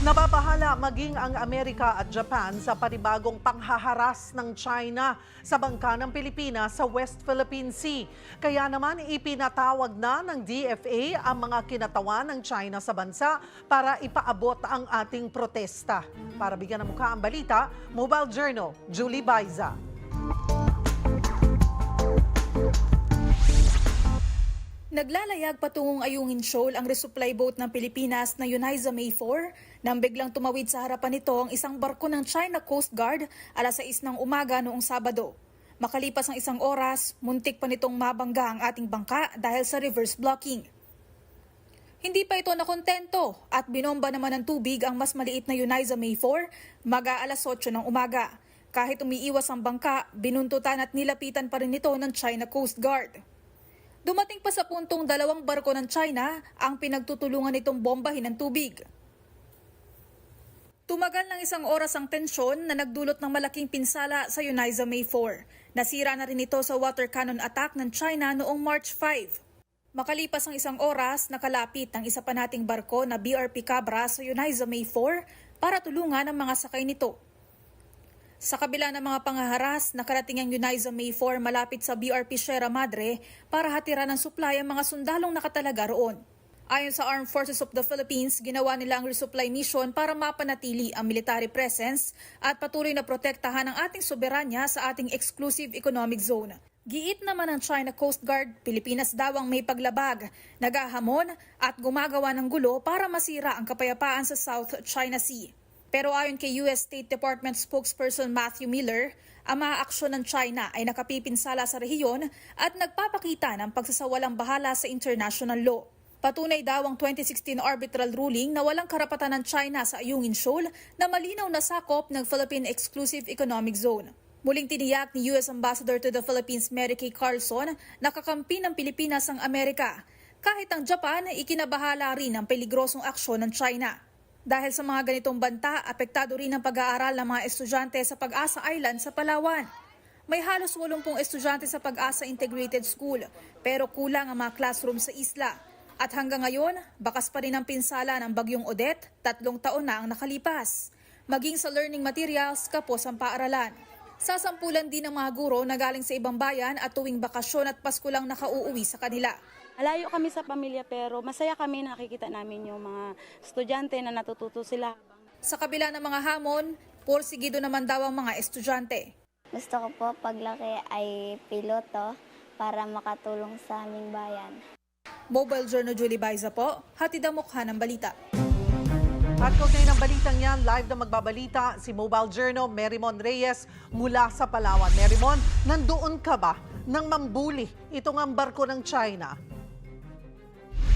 Nababahala maging ang Amerika at Japan sa panibagong panghaharas ng China sa bangka ng Pilipinas sa West Philippine Sea. Kaya naman ipinatawag na ng DFA ang mga kinatawan ng China sa bansa para ipaabot ang ating protesta. Para bigyan ng mukha ang balita, Mobile Journal, Julie Baiza. Naglalayag patungong Ayungin Shoal ang resupply boat ng Pilipinas na Uniza May 4 nang biglang tumawid sa harapan nito ang isang barko ng China Coast Guard alas 6 ng umaga noong Sabado. Makalipas ang isang oras, muntik pa nitong mabangga ang ating bangka dahil sa reverse blocking. Hindi pa ito nakontento at binomba naman ng tubig ang mas maliit na Uniza May 4 maga alas 8 ng umaga. Kahit umiiwas ang bangka, binuntutan at nilapitan pa rin ito ng China Coast Guard. Dumating pa sa puntong dalawang barko ng China ang pinagtutulungan nitong bombahin ng tubig. Tumagal ng isang oras ang tensyon na nagdulot ng malaking pinsala sa Uniza May 4. Nasira na rin ito sa water cannon attack ng China noong March 5. Makalipas ang isang oras, nakalapit ang isa pa nating barko na BRP Cabra sa Uniza May 4 para tulungan ang mga sakay nito. Sa kabila ng mga pangaharas, nakarating ang Uniza May 4 malapit sa BRP Sierra Madre para hatiran ng supply ang mga sundalong nakatalaga roon. Ayon sa Armed Forces of the Philippines, ginawa nila ang resupply mission para mapanatili ang military presence at patuloy na protektahan ang ating soberanya sa ating exclusive economic zone. Giit naman ng China Coast Guard, Pilipinas daw ang may paglabag, nagahamon at gumagawa ng gulo para masira ang kapayapaan sa South China Sea. Pero ayon kay US State Department spokesperson Matthew Miller, ang mga aksyon ng China ay nakapipinsala sa rehiyon at nagpapakita ng pagsasawalang bahala sa international law. Patunay daw ang 2016 arbitral ruling na walang karapatan ng China sa Ayungin Shoal na malinaw na sakop ng Philippine Exclusive Economic Zone. Muling tiniyak ni US Ambassador to the Philippines Mary Kay Carlson na kakampi ng Pilipinas ang Amerika. Kahit ang Japan ay ikinabahala rin ang peligrosong aksyon ng China. Dahil sa mga ganitong banta, apektado rin ang pag-aaral ng mga estudyante sa Pag-asa Island sa Palawan. May halos 80 estudyante sa Pag-asa Integrated School, pero kulang ang mga classroom sa isla. At hanggang ngayon, bakas pa rin ang pinsala ng Bagyong Odette, tatlong taon na ang nakalipas. Maging sa learning materials, kapos ang paaralan. Sasampulan din ng mga guro na galing sa ibang bayan at tuwing bakasyon at Pasko lang nakauuwi sa kanila. Malayo kami sa pamilya pero masaya kami nakikita namin yung mga estudyante na natututo sila. Sa kabila ng mga hamon, porsigido naman daw ang mga estudyante. Gusto ko po paglaki ay piloto para makatulong sa aming bayan. Mobile Journal Julie Baiza po, hatid ang mukha ng balita. At kaugnay ng balitang yan, live na magbabalita si Mobile Journal Merimon Reyes mula sa Palawan. Merimon, nandoon ka ba nang mambuli itong ang barko ng China?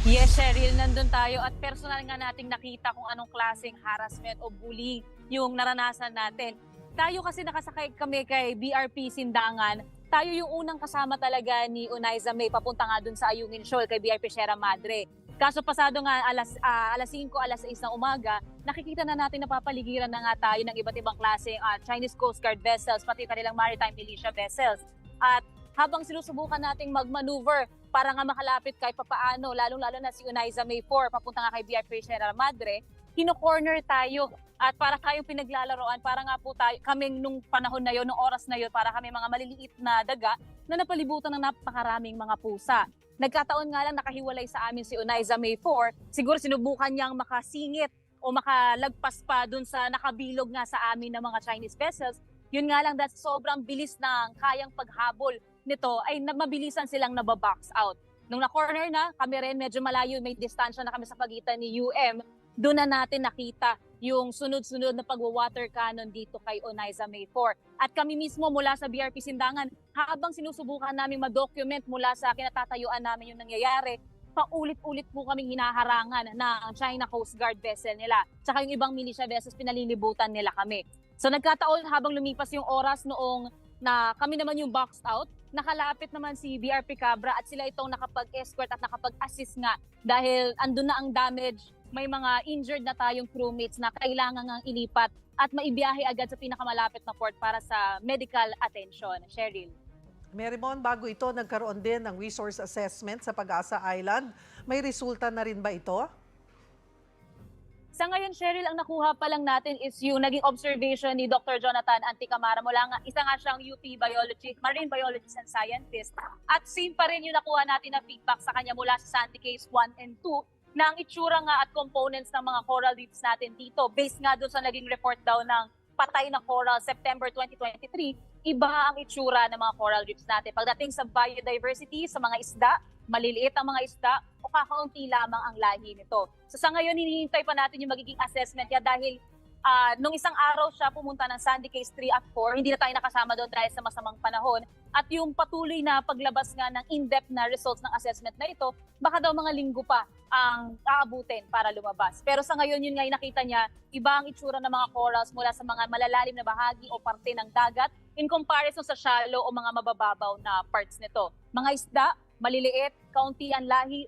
Yes, Cheryl, nandun tayo at personal nga nating nakita kung anong klaseng harassment o bullying yung naranasan natin. Tayo kasi nakasakay kami kay BRP Sindangan. Tayo yung unang kasama talaga ni Unaiza May papunta nga dun sa Ayungin Shoal kay BRP Sierra Madre. Kaso pasado nga alas, ah, alas 5, alas 6 ng umaga, nakikita na natin na papaligiran na nga tayo ng iba't ibang klaseng ah, Chinese Coast Guard vessels, pati kanilang maritime militia vessels. At habang sinusubukan nating mag-maneuver para nga makalapit kahit papaano, lalong-lalo na si Unaiza May 4, papunta nga kay BRP Sierra Madre, kino-corner tayo at para kayong pinaglalaroan, para nga po tayo, kaming nung panahon na yon, nung oras na yon, para kami mga maliliit na daga na napalibutan ng napakaraming mga pusa. Nagkataon nga lang nakahiwalay sa amin si Unaiza May 4, siguro sinubukan niyang makasingit o makalagpas pa dun sa nakabilog nga sa amin ng mga Chinese vessels. Yun nga lang dahil sobrang bilis ng kayang paghabol nito ay mabilisan silang nababox out. Nung na-corner na, kami rin medyo malayo, may distansya na kami sa pagitan ni UM, doon na natin nakita yung sunod-sunod na pagwa-water cannon dito kay Onaiza May 4. At kami mismo mula sa BRP Sindangan, habang sinusubukan namin ma-document mula sa kinatatayuan namin yung nangyayari, paulit-ulit po kaming hinaharangan ng China Coast Guard vessel nila. Tsaka yung ibang militia vessels, pinalilibutan nila kami. So nagkataon habang lumipas yung oras noong na kami naman yung boxed out, nakalapit naman si BRP Cabra at sila itong nakapag-escort at nakapag-assist nga dahil andun na ang damage, may mga injured na tayong crewmates na kailangan ngang ilipat at maibiyahe agad sa pinakamalapit na port para sa medical attention. Cheryl. Merimon, bago ito, nagkaroon din ng resource assessment sa Pag-asa Island. May resulta na rin ba ito? Sa ngayon, Cheryl, ang nakuha pa lang natin is yung naging observation ni Dr. Jonathan Anticamara mula nga, isa nga siyang UP biology, marine biologist and scientist. At same pa rin yung nakuha natin na feedback sa kanya mula sa Sandy Case 1 and 2 na ang itsura nga at components ng mga coral reefs natin dito, based nga doon sa naging report daw ng patay na coral September 2023, iba ang itsura ng mga coral reefs natin. Pagdating sa biodiversity, sa mga isda, maliliit ang mga isda o kakaunti lamang ang lahi nito. So sa ngayon, hinihintay pa natin yung magiging assessment niya dahil ah, nung isang araw siya pumunta ng Sandy Case 3 at 4, hindi na tayo nakasama doon dahil sa masamang panahon. At yung patuloy na paglabas nga ng in-depth na results ng assessment na ito, baka daw mga linggo pa ang aabutin para lumabas. Pero sa ngayon, yun nga yung nakita niya, iba ang itsura ng mga corals mula sa mga malalalim na bahagi o parte ng dagat in comparison sa shallow o mga mabababaw na parts nito. Mga isda, maliliit, kaunti ang lahi,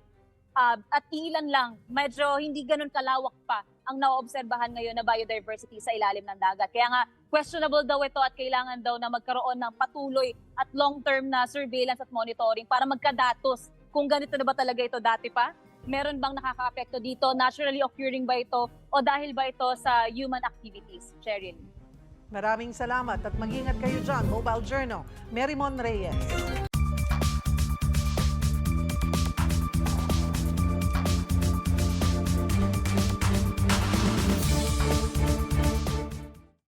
ah, at ilan lang, medyo hindi ganun kalawak pa ang naoobserbahan ngayon na biodiversity sa ilalim ng dagat. Kaya nga, questionable daw ito at kailangan daw na magkaroon ng patuloy at long-term na surveillance at monitoring para magkadatos kung ganito na ba talaga ito dati pa. Meron bang nakaka-apekto dito? Naturally occurring ba ito? O dahil ba ito sa human activities? Cheryl. Maraming salamat at mag-ingat kayo dyan. Mobile Journal, Merimon Reyes.